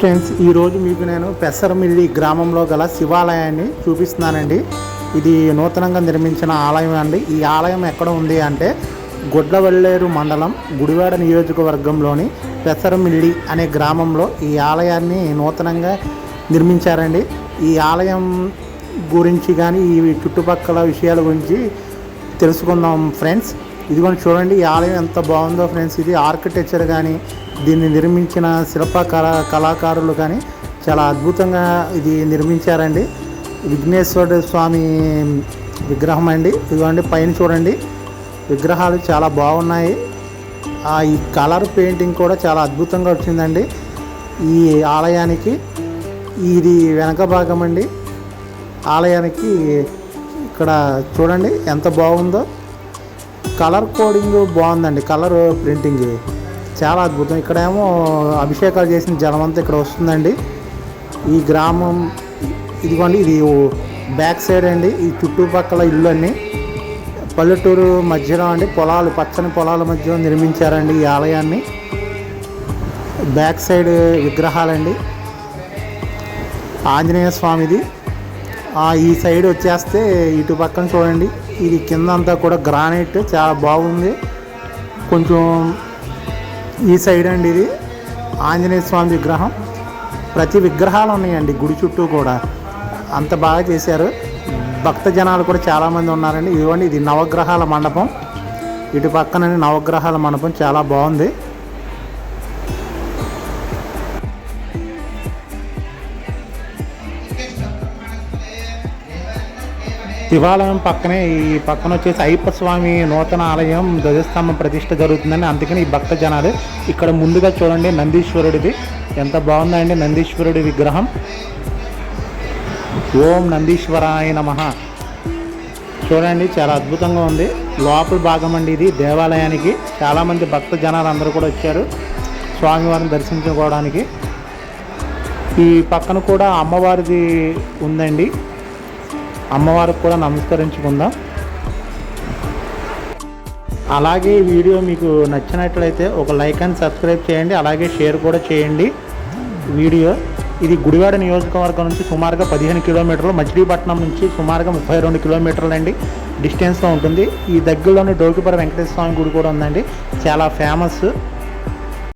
Friends ఈరోజు మీకు నేను పెసరమిల్లి గ్రామంలో గల శివాలయాన్ని చూపిస్తున్నానండి. ఇది నూతనంగా నిర్మించిన ఆలయం అండి. ఈ ఆలయం ఎక్కడ ఉంది అంటే గుడ్లవల్లేరు మండలం గుడివాడ నియోజకవర్గంలోని పెసరమిల్లి అనే గ్రామంలో ఈ ఆలయాన్ని నూతనంగా నిర్మించారండి. ఈ ఆలయం గురించి కానీ ఈ చుట్టుపక్కల విషయాల గురించి తెలుసుకుందాం ఫ్రెండ్స్ ఇదిగోండి చూడండి ఈ ఆలయం ఎంత బాగుందో ఫ్రెండ్స్ ఇది ఆర్కిటెక్చర్ కానీ దీన్ని నిర్మించిన శిల్ప కళా కళాకారులు కానీ చాలా అద్భుతంగా ఇది నిర్మించారండి. విఘ్నేశ్వర స్వామి విగ్రహం అండి. ఇదిగోండి పైన చూడండి. విగ్రహాలు చాలా బాగున్నాయి. ఆ ఈ కలర్ పెయింటింగ్ కూడా చాలా అద్భుతంగా వచ్చిందండి. ఈ ఆలయానికి ఇది వెనక భాగం అండి. ఆలయానికి ఇక్కడ చూడండి ఎంత బాగుందో. కలర్ కోడింగ్ బాగుందండి. Colour printing. చాలా అద్భుతం. ఇక్కడేమో అభిషేకాలు చేసిన జలం అంతా ఇక్కడ వస్తుందండి. ఈ గ్రామం ఇదిగోండి ఇది బ్యాక్ సైడ్ అండి. ఈ చుట్టుపక్కల ఇల్లు అన్నీ పల్లెటూరు మధ్యలో అండి పొలాలు పచ్చని పొలాల మధ్య నిర్మించారండి ఈ ఆలయాన్ని. Back side విగ్రహాలండి. ఆంజనేయ స్వామిది. ఈ సైడ్ వచ్చేస్తే ఇటు పక్కన చూడండి. ఇది కింద అంతా కూడా గ్రానైట్ చాలా బాగుంది. కొంచెం ఈ సైడ్ అండి ఇది. ఆంజనేయ స్వామి విగ్రహం. ప్రతి విగ్రహాలు ఉన్నాయండి. గుడి చుట్టూ కూడా. అంత బాగా చేశారు. భక్త జనాలు కూడా చాలామంది ఉన్నారండి. ఇదిగోండి ఇది నవగ్రహాల మండపం. ఇటు పక్కన నవగ్రహాల మండపం. చాలా బాగుంది. శివాలయం పక్కనే ఈ పక్కన వచ్చేసి అయ్యప్ప స్వామి నూతన ఆలయం ధ్వజస్తంభం ప్రతిష్ట జరుగుతుందని అందుకని ఈ భక్త జనాలు ఇక్కడ ముందుగా చూడండి నందీశ్వరుడిది. ఎంత బాగుందండి నందీశ్వరుడి విగ్రహం. ఓం నందీశ్వరాయ నమ. చూడండి చాలా అద్భుతంగా ఉంది. లోపల భాగం అండి ఇది దేవాలయానికి. చాలామంది భక్త జనాలు అందరూ కూడా వచ్చారు స్వామివారిని దర్శించుకోవడానికి. ఈ పక్కన కూడా అమ్మవారిది ఉందండి. అమ్మవారికి కూడా నమస్కరించుకుందాం. అలాగే ఈ వీడియో మీకు నచ్చినట్లయితే ఒక లైక్ అండ్ సబ్స్క్రైబ్ చేయండి అలాగే షేర్ కూడా చేయండి. వీడియో ఇది గుడివాడ నియోజకవర్గం నుంచి సుమారుగా పదిహేను కిలోమీటర్లు మచిలీపట్నం నుంచి సుమారుగా ముప్పై రెండు కిలోమీటర్లు అండి. డిస్టెన్స్లో ఉంటుంది. ఈ దగ్గరలోనే డోకిపర వెంకటేశ్వర స్వామి గుడి కూడా ఉందండి. చాలా ఫేమస్.